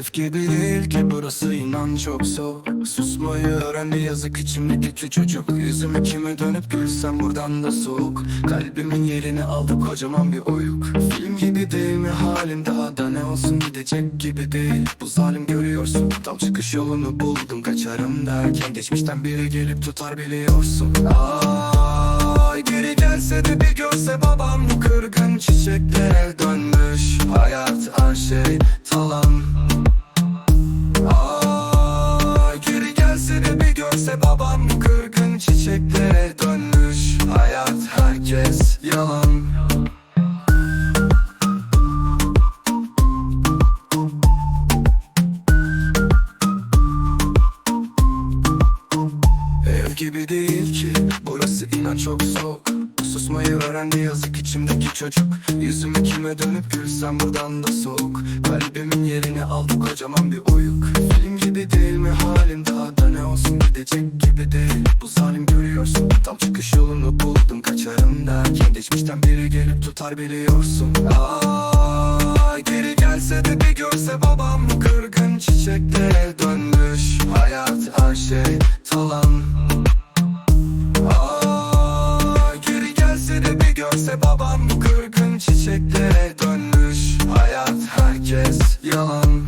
Ev gibi değil ki burası inan çok soğuk Susmayı öğrendi yazık içimdeki çocuk. Yüzümü kime dönüp gülsem buradan da soğuk. Kalbimin yerini aldı kocaman bir oyuk. Film gibi değil mi halin daha da ne olsun gidecek gibi değil. Bu zalim görüyorsun tam çıkış yolunu buldum. Kaçarım derken Geçmişten biri gelip tutar biliyorsun. Ay biri gelse de bir görse babam bu kırgın çiçeklere dönmüş. Hayat her şey gibi değil ki. Burası inan çok soğuk. Susmayı öğrendi yazık içimdeki çocuk. Yüzümü kime dönüp gülsem buradan da soğuk. Kalbimin yerini aldı kocaman bir uyuk. Film gibi değil mi halin daha da ne olsun gidecek gibi değil. Bu zalim görüyorsun. Tam çıkış yolunu buldum. Kaçarım derken Geçmişten biri gelip tutar biliyorsun. Ay geri gelse de bir görse babam kırgın çiçeklere dönmüş. Hayat her şey talan Meğerse babam bu kırgın çiçeklere dönmüş. Hayat herkes yalan.